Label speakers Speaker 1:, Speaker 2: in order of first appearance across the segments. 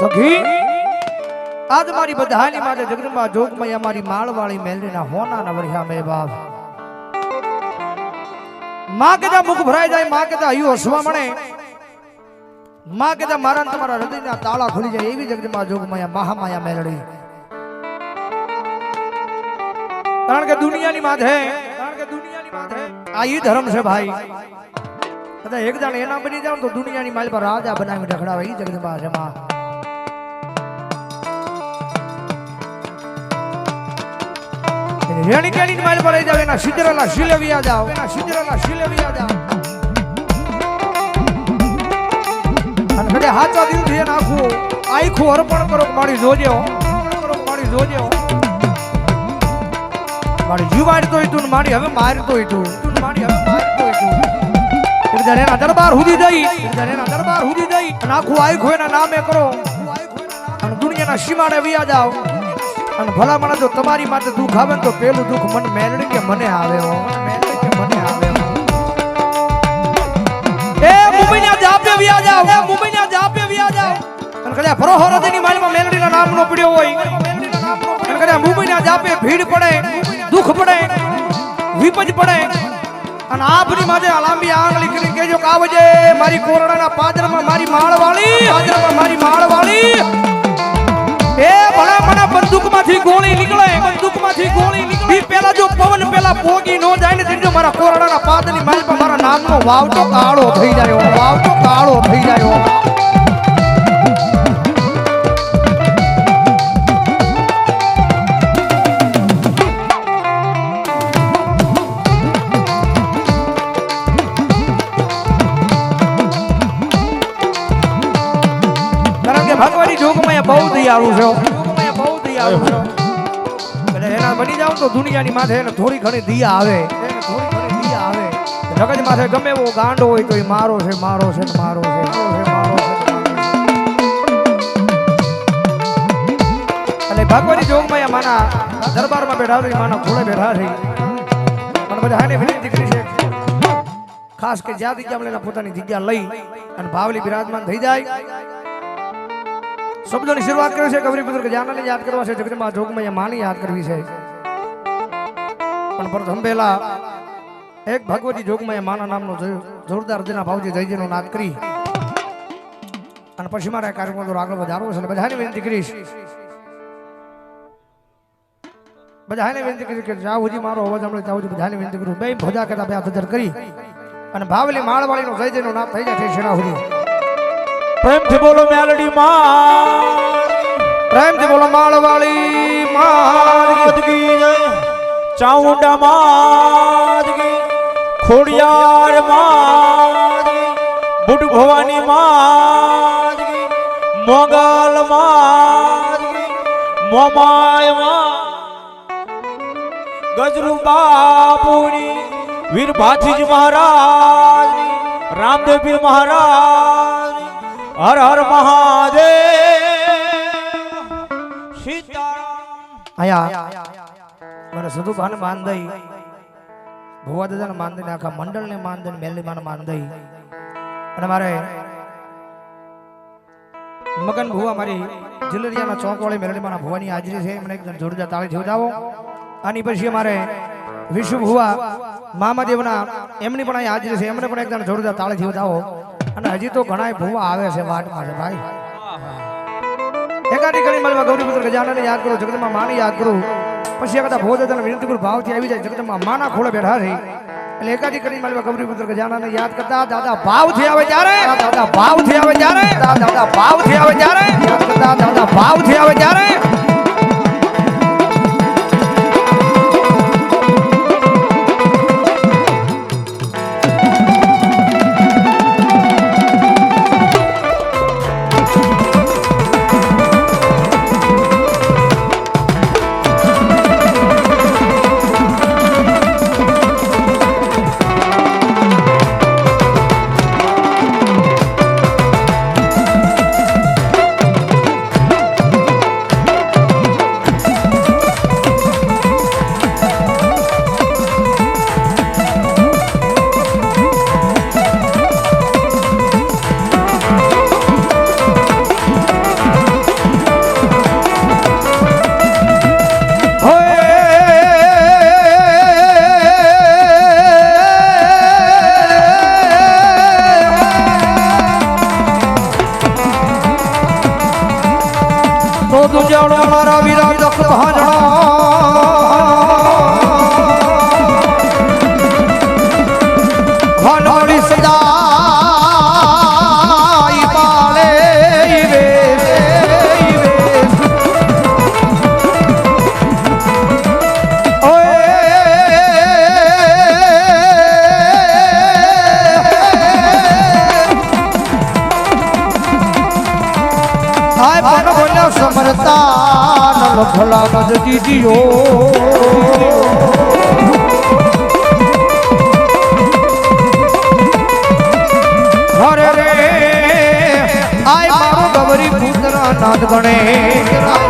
Speaker 1: સખી. આજ મારી બધાની માટે જગદંબા જોગમય મારી માળવાળી મેલડીના હોના વરિયા મે બાપ. માં કદા મુખ ભરાઈ જાય, માં કદા હયું હસવા મળે. માં કદા મારા તમારા હૃદયના તાળા ખુલી જાય એવી જગદંબા જોગમૈયા મહામાયા મેલડી. કારણ કે દુનિયાની માથે, કારણ કે દુનિયાની માથે આ ઈ ધર્મ છે ભાઈ. કદાચ એક જાણ એના બની જાવ તો દુનિયાની માલ પર રાજા બનાવી રખડાવે ઈ જગદંબા છે માં. રેણી કેણી માલ પર જાવ એના સિદ્ધરાલા શિલવિયા જાવ એના સિદ્ધરાલા શિલવિયા જાવ અને કદે હાચા દિલથી એને આખું અર્પણ કરો, મારી જોજે મારી જોજે મારી જીવાડ તોય તું મારી હવે મારી તો. તું મારી હવે માર તોય તું. એક જણ એના દરબાર સુધી જઈ, એક જણ એના દરબાર સુધી જઈ નાખું આખું એના નામે કરો. અને દુનિયાના સીમાડે વિયા જાવ અને ભલા મને જો તમારી માટે દુઃખ આવે તો પેલું દુઃખ મને મેળવી કે મને આવે કે મને આવે એ મુંબઈના જાપે વિયા જાવ એ મુંબઈના જાપે વિયા જાવ અને ફરોહર તેની માલમાં મેલડીના નામનો પડ્યો હોય, અને મુંબઈના જાપે ભીડ પડે, દુઃખ પડે, વિપજ પડે, અને આપની માથે લાંબી આંગળી કરી કેજો કે આવજે, મારી કોરડાના પાદરમાં મારી માળવાળી, પાદરમાં મારી માળવાળી એ ભલા મને બંદૂકમાંથી ગોળી નીકળે, બંદૂકમાંથી ગોળી નીકળે. પેલા જો પવન પેલા પોગી નો જાય ને જો મારા કોરડાના પાદની માલ પર મારા નામનો વાવટો કાળો થઈ જાય વાવટો કાળો થઈ જાય. દયાળુ છો બહુ દયાળુ છો એટલે એના બની જાવ તો દુનિયાની માથે એને થોડી ઘણી દિયા આવે. જગત માથે ગમે એવો ગાંડો હોય તો એ મારો છે મારો છે મારો છે. એટલે ભગવાનની જોગમાં માના દરબારમાં બેઠા છે માના ખોળે બેઠા છે. પણ બધા હાને વિનંતી કરી છે. ખાસ કે જ્યાં જગ્યા પોતાની જગ્યા લઈ અને ભાવલી બિરાજમાન થઈ જાય. શબ્દોની શરૂઆત કરી છે. ગૌરી પુત્ર જાનાને યાદ કરવા છે. જગતમાં જોગમાં માની યાદ કરવી છે. પણ પ્રથમ પહેલા એક ભગવતી જોગમાં માના નામનો જોરદાર જેના ભાવજી જયજીનો નાદ કરી. અને પછી મારા કાર્યક્રમ આગળ વધારવો છે. બધાની વિનંતી કરીશ. બધાને વિનંતી કરી કે જ્યાં મારો અવાજ સાંભળે ત્યાં સુધી બધાને વિનંતી કરું. બે ભજા કરતા બે હાથ કરી. અને ભાવલી માળવાળીનો જયજીનો નાદ થઈ જાય છે સુધી.
Speaker 2: પ્રેમથી બોલો મેલડી માં
Speaker 1: પ્રેમથી બોલો માળવાળી
Speaker 2: માદગી ચાઉંડા માદગી ખોડિયાર માદગી બુટ ભવાની માદગી મોગલ માદગી મોમાયમાં ગજરુ બાપુની વીર ભાથીજ મહારાજ રામદેવપીર મહારાજની હર હર મહાદેવ. સીતારામ.
Speaker 1: અહીંયા મને માન દઈ. ભુવા દાદાને માન દઈ આખા મંડળને માન દઈ મેલની માને માન દઈ. અને મારે મગન ભુવા મારી જિલ્લરિયાના ચોક વાળી મેલડી માના ભુવાની હાજરી છે. મને એકદમ જોરદાર તાળી જોડાવો આની પછી અમારે વિશ્વ ભુવા મામાદેવના એમની પણ હાજરી છે. એમને પણ એકદમ જોરદાર તાળી જોડાવો અને હજી તો ઘણા ભૂવા આવે છે વાટમાં છે ભાઈ. એકાદી ઘણી મળવા ગૌરીપુત્ર ગજાનને યાદ કરો જગતમાં માને યાદ કરો. પછી એકદા ભોજન વિનંતી કરું ભાવથી આવી જાય જગતમાં માના ખોળે બેઠા રહી એટલે એકાદી ઘણી ગૌરી ગૌરીપુત્ર ગજાનને યાદ કરતા દાદા ભાવથી આવે ત્યારે, દાદા ભાવથી આવે ત્યારે, દાદા ભાવથી આવે ત્યારે, દાદા ભાવથી આવે ત્યારે. વીરાવડો મારા વીરા દખ ભાજણા સલામત દીદીઓ હરે રે આય મારો ગવરી પુત્ર નાદ ગણે.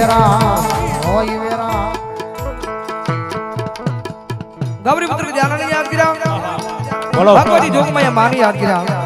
Speaker 1: ગૌરી પુત્ર ધ્યાન યાદ કર્યા ભગવતી જોગમાં માની યાદ કર્યા